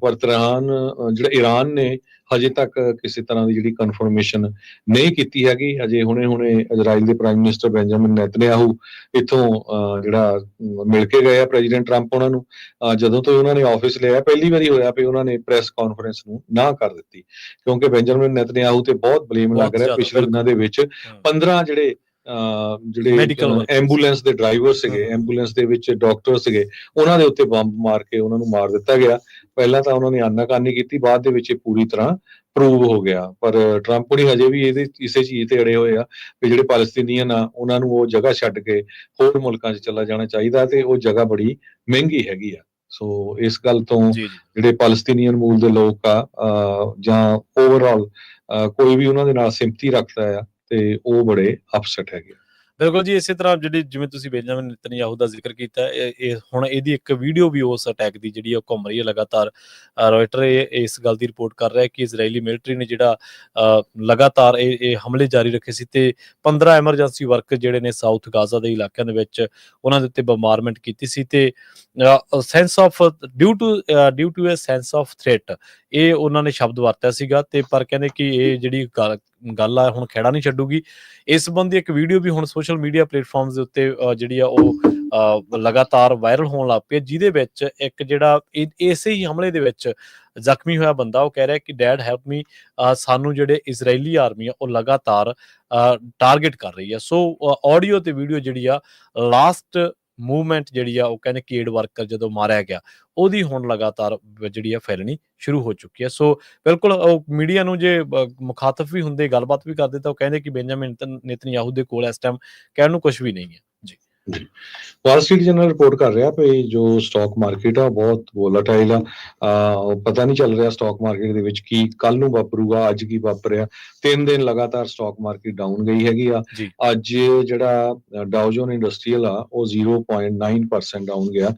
ਪਰ ਤਹਿਰਾਨ ਜਿਹੜਾ ਈਰਾਨ ਨੇ ਹਜੇ ਤੱਕ ਕਿਸੇ ਤਰ੍ਹਾਂ ਦੀ ਜਿਹੜੀ ਕਨਫਰਮੇਸ਼ਨ ਨਹੀਂ ਕੀਤੀ ਹੈਗੀ। ਹਜੇ ਹੁਣੇ ਹੁਣੇ ਇਜ਼ਰਾਈਲ ਦੇ ਪ੍ਰਾਈਮ ਮਿਨਿਸਟਰ ਬੈਂਜਾਮਿਨ ਨੈਤਨਯਾਹੂ ਇੱਥੋਂ ਜਿਹੜਾ ਮਿਲ ਕੇ ਗਏ ਆ ਪ੍ਰੈਜ਼ੀਡੈਂਟ ਟਰੰਪ ਉਹਨਾਂ ਨੂੰ। ਜਦੋਂ ਤੋਂ ਉਹਨਾਂ ਨੇ ਆਫਿਸ ਲਿਆ ਪਹਿਲੀ ਵਾਰੀ ਹੋਇਆ ਵੀ ਉਹਨਾਂ ਨੇ ਪ੍ਰੈਸ ਕਾਨਫਰੰਸ ਨੂੰ ਨਾ ਕਰ ਦਿੱਤੀ। ਕਿਉਂਕਿ ਬੈਂਜਾਮਿਨ ਨੈਤਨਯਾਹੂ ਤੇ ਬਹੁਤ ਬਲੇਮ ਲੱਗ ਰਿਹਾ ਪਿਛਲੇ ਦਿਨਾਂ ਦੇ ਵਿੱਚ। ਹਾਂ। 15 ਜਿਹੜੇ ਜਿਹੜੇ। ਐਂਬੂਲੈਂਸ ਦੇ ਡਰਾਈਵਰ ਸੀਗੇ। ਐਂਬੂਲੈਂਸ ਦੇ ਵਿੱਚ ਡਾਕਟਰ ਸੀਗੇ ਉਹਨਾਂ ਦੇ ਉੱਤੇ ਬੰਬ ਮਾਰ ਕੇ ਉਹਨਾਂ ਨੂੰ ਮਾਰ ਦਿੱਤਾ ਗਿਆ ਪਹਿਲਾਂ ਤਾਂ ਉਹਨਾਂ ਨੇ ਆਨਾਕਾਨੀ ਕੀਤੀ ਬਾਅਦ ਦੇ ਵਿੱਚ ਇਹ ਪੂਰੀ ਤਰ੍ਹਾਂ ਪ੍ਰੂਵ ਹੋ ਗਿਆ ਪਰ ਟਰੰਪ ਨੇ ਹਜੇ ਵੀ ਇਹਦੇ ਇਸੇ ਚੀਜ਼ ਤੇ ਅੜੇ ਹੋਏ ਆ ਕਿ ਜਿਹੜੇ ਪਾਲਸਤੀਨੀਅਨ ਆ ਉਹਨਾਂ ਨੂੰ ਉਹ ਜਗ੍ਹਾ ਛੱਡ ਕੇ ਹੋਰ ਮੁਲਕਾਂ 'ਚ ਚਲਾ ਜਾਣਾ ਚਾਹੀਦਾ ਤੇ ਉਹ ਜਗ੍ਹਾ ਬੜੀ ਮਹਿੰਗੀ ਹੈਗੀ ਆ ਸੋ ਇਸ ਗੱਲ ਤੋਂ ਜਿਹੜੇ ਪਾਲਸਤੀਨੀਅਨ ਮੂਲ ਦੇ ਲੋਕ ਆ ਜਾਂ ਓਵਰਆਲ ਕੋਈ ਵੀ ਉਹਨਾਂ ਦੇ ਨਾਲ ਸਿੰਪਥੀ ਰੱਖਦਾ ਆ ਤੇ ਉਹ ਬੜੇ ਅਪਸੈਟ ਹੈਗੇ ਬਿਲਕੁਲ ਜੀ, ਇਸੇ ਤਰ੍ਹਾਂ ਜਿਹੜੀ ਜਿਵੇਂ ਤੁਸੀਂ ਬੈਂਜਾਮਿਨ ਨਤਨਯਾਹੂ ਦਾ ਜ਼ਿਕਰ ਕੀਤਾ, ਇਹ ਹੁਣ ਇਹਦੀ ਇੱਕ ਵੀਡੀਓ ਵੀ ਉਸ ਅਟੈਕ ਦੀ ਜਿਹੜੀ ਉਹ ਘੁੰਮ ਰਹੀ ਹੈ ਲਗਾਤਾਰ। ਰॉयਟਰ ਇਸ ਗੱਲ ਦੀ ਰਿਪੋਰਟ ਕਰ ਰਿਹਾ ਹੈ ਕਿ ਇਜ਼ਰਾਈਲੀ ਮਿਲਟਰੀ ਨੇ ਜਿਹੜਾ ਲਗਾਤਾਰ ਇਹ ਇਹ ਹਮਲੇ ਜਾਰੀ ਰੱਖੇ ਸੀ ਤੇ 15 ਐਮਰਜੈਂਸੀ ਵਰਕ ਜਿਹੜੇ ਨੇ ਸਾਊਥ ਗਾਜ਼ਾ ਦੇ ਇਲਾਕਿਆਂ ਦੇ ਵਿੱਚ ਉਹਨਾਂ ਦੇ ਉੱਤੇ ਬੰਬਾਰਮੈਂਟ ਕੀਤੀ ਸੀ ਤੇ sense of due to due to uh sense of threat ਇਹ ਉਹਨਾਂ ਨੇ ਸ਼ਬਦ ਵਰਤਿਆ ਸੀਗਾ ਤੇ ਪਰ ਕਹਿੰਦੇ ਕਿ ਇਹ ਜਿਹੜੀ ਗੱਲ- ਆ, ਹੁਣ ਖੇੜਾ ਨਹੀਂ ਛੱਡੂਗੀ। ਇਸ ਸੰਬੰਧੀ ਇੱਕ ਵੀਡੀਓ ਵੀ ਹੁਣ ਸੋਸ਼ਲ ਮੀਡੀਆ ਪਲੇਟਫਾਰਮਸ ਦੇ ਉੱਤੇ ਜਿਹੜੀ ਆ ਉਹ ਲਗਾਤਾਰ ਵਾਇਰਲ ਹੋਣ ਲੱਗ ਪਈ ਜਿਹਦੇ ਵਿੱਚ ਇੱਕ ਜਿਹੜਾ ਇਸੇ ਹੀ ਹਮਲੇ ਦੇ ਵਿੱਚ ਜ਼ਖਮੀ ਹੋਇਆ ਬੰਦਾ, ਉਹ ਕਹਿ ਰਿਹਾ ਕਿ ਡੈਡ ਹੈਲਪ ਮੀ ਸਾਨੂੰ ਜਿਹੜੇ ਇਜ਼ਰਾਈਲੀ ਆਰਮੀ ਆ, ਉਹ ਲਗਾਤਾਰ ਟਾਰਗੇਟ ਕਰ ਰਹੀ ਆ। ਸੋ ਆਡੀਓ ਤੇ ਵੀਡੀਓ ਜਿਹੜੀ ਆ ਲਾਸਟ ਮੂਵਮੈਂਟ ਜਿਹੜੀ ਆ ਉਹ ਕਹਿੰਦੇ ਕੀਡ ਵਰਕਰ ਜਦੋਂ ਮਾਰਿਆ ਗਿਆ ਉਹਦੀ ਹੁਣ ਲਗਾਤਾਰ ਜਿਹੜੀ ਆ ਫੈਲਣੀ ਸ਼ੁਰੂ ਹੋ ਚੁੱਕੀ ਹੈ। ਸੋ ਬਿਲਕੁਲ ਉਹ ਮੀਡੀਆ ਨੂੰ ਜੇ ਅ, ਮੁਖਾਤਬ ਵੀ ਹੁੰਦੇ ਗੱਲਬਾਤ ਵੀ ਕਰਦੇ ਤਾਂ ਉਹ ਕਹਿੰਦੇ ਕਿ ਬੈਂਜਾਮਿਨ ਨੇਤਨ- ਨੇਤਨਯਾਹੂ ਦੇ ਕੋਲ ਇਸ ਟਾਈਮ ਕਹਿਣ ਨੂੰ ਕੁਝ ਵੀ ਨਹੀਂ ਹੈ। ਵਾਲ ਸਟਰੀਟ ਜਨਰਲ ਰਿਪੋਰਟ ਕਰ ਰਿਹਾ ਵੀ ਜੋ ਸਟਾਕ ਮਾਰਕੀਟ ਆ ਬਹੁਤ ਵੋਲਾਟਾਈਲ ਆ। ਪਤਾ ਨਹੀਂ ਚੱਲ ਰਿਹਾ ਸਟਾਕ ਮਾਰਕੀਟ ਦੇ ਵਿੱਚ ਕੀ ਕੱਲ ਨੂੰ ਵਾਪਰੂਗਾ ਅੱਜ ਕੀ ਵਾਪਰਿਆ ਤਿੰਨ ਦਿਨ ਲਗਾਤਾਰ ਸਟਾਕ ਮਾਰਕੀਟ ਡਾਊਨ ਗਈ ਹੈਗੀ ਆ। ਅੱਜ ਜਿਹੜਾ ਡਾਊਜੋਨ ਇੰਡਸਟਰੀਅਲ ਆ ਉਹ 0.9% ਡਾਊਨ ਗਿਆ।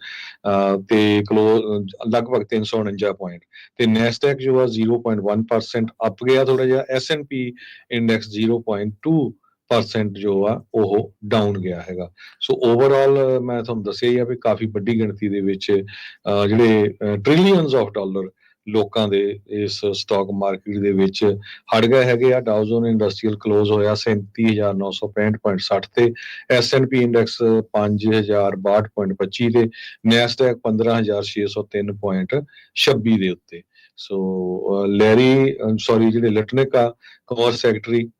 ਤੇ ਕਲੋਜ਼ ਲਗਭਗ 349 ਪੁਆਇੰਟ ਤੇ ਨੈਸਡੈਕ ਜੋ ਆ 0.1% ਅਪ ਗਿਆ ਥੋੜਾ ਜਿਹਾ। ਐਸਐਨਪੀ ਇੰਡੈਕਸ 0.2 ਪਰਸੈਂਟ ਜੋ ਆ ਉਹ ਡਾਊਨ ਗਿਆ ਹੈਗਾ। ਸੋ ਓਵਰਆਲ ਮੈਂ ਤੁਹਾਨੂੰ ਦੱਸਿਆ ਹੀ ਆ ਵੀ ਕਾਫੀ ਵੱਡੀ ਗਿਣਤੀ ਦੇ ਵਿੱਚ ਅਹ, ਜਿਹੜੇ ਟ੍ਰਿਲੀਅਨਸ ਆਫ ਡਾਲਰ ਲੋਕਾਂ ਦੇ ਇਸ ਸਟਾਕ ਮਾਰਕੀਟ ਦੇ ਵਿੱਚ ਹੜ ਗਏ ਹੈਗੇ ਆ। ਡਾਊਜ਼ਨ ਇੰਡਸਟਰੀਅਲ ਕਲੋਜ਼ ਹੋਇਆ 37965.60 ਤੇ। ਐਸਐਨਪੀ ਇੰਡੈਕਸ 5062.25 ਤੇ। ਨੈਸਡੈਕ 15603.26 ਦੇ ਉੱਤੇ। ਸੋ ਲੈਰੀ ਸੌਰੀ ਜਿਹੜੇ ਲਟਨਿਕ ਆ ਕਮਰਸ ਸੈਕਟਰੀ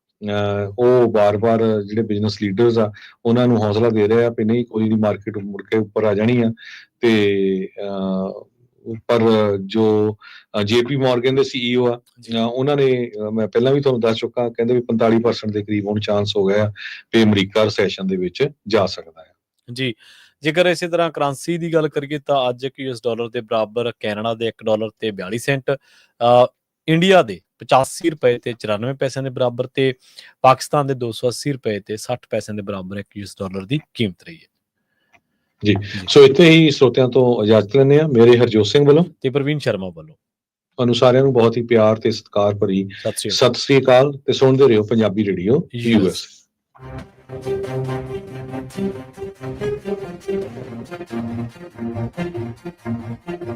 ਉਹ ਬਾਰ-ਬਾਰ ਜਿਹੜੇ ਬਿਜ਼ਨਸ ਲੀਡਰਸ ਆ ਉਹਨਾਂ ਨੂੰ ਹੌਸਲਾ ਦੇ ਰਹੇ ਆ ਕਿ ਨਹੀਂ ਕੋਈ ਦੀ ਮਾਰਕੀਟ ਮੁੜ ਕੇ ਉੱਪਰ ਆ ਜਾਣੀ ਆ। ਤੇ ਪਰ ਜੋ ਜੇਪੀ ਮਾਰਗਨ ਦੇ ਸੀਈਓ ਆ ਅਹ ਉਹਨਾਂ ਨੇ ਮੈਂ ਪਹਿਲਾਂ ਵੀ ਤੁਹਾਨੂੰ ਦੱਸ ਚੁੱਕਾ ਕਹਿੰਦੇ ਵੀ 45% ਦੇ ਕਰੀਬ ਹੁਣ ਚਾਂਸ ਹੋ ਗਿਆ ਕਿ ਅਮਰੀਕਾ ਰੈਸੈਸ਼ਨ ਦੇ ਵਿੱਚ ਜਾ ਸਕਦਾ ਹੈ ਜੀ ਜੇਕਰ ਇਸੇ ਤਰ੍ਹਾਂ ਕਰੰਸੀ ਦੀ ਗੱਲ ਕਰੀਏ ਤਾਂ ਅੱਜ ਇੱਕ ਯੂਐਸ ਡਾਲਰ ਦੇ ਬਰਾਬਰ ਕੈਨੇਡਾ ਦੇ 1 ਡਾਲਰ ਤੇ 42 ਸੈਂਟ ਇੰਡੀਆ ਦੇ 85 ਰੁਪਏ ਤੇ 94 ਪੈਸਿਆਂ ਦੇ ਬਰਾਬਰ ਤੇ ਪਾਕਿਸਤਾਨ ਦੇ 280 ਰੁਪਏ ਤੇ 60 ਪੈਸਿਆਂ ਦੇ ਬਰਾਬਰ ਇੱਕ ਯੂਐਸ ਡਾਲਰ ਦੀ ਕੀਮਤ ਰਹੀ ਹੈ। ਜੀ ਸੋ ਇੱਥੇ ਹੀ ਸਰੋਤਿਆਂ ਤੋਂ ਇਜਾਜ਼ਤ ਲੈਂਦੇ ਆ ਮੇਰੇ ਹਰਜੋਤ ਸਿੰਘ ਵੱਲੋਂ ਤੇ ਪ੍ਰਵੀਨ ਸ਼ਰਮਾ ਵੱਲੋਂ। ਤੁਹਾਨੂੰ ਸਾਰਿਆਂ ਨੂੰ ਬਹੁਤ ਹੀ ਪਿਆਰ ਤੇ ਸਤਿਕਾਰ ਭਰੀ ਸਤਿ ਸ਼੍ਰੀ ਅਕਾਲ। ਸਤਿ ਸ੍ਰੀ ਅਕਾਲ ਤੇ ਸੁਣਦੇ ਰਹੋ ਪੰਜਾਬੀ ਰੇਡੀਓ ਯੂਐਸ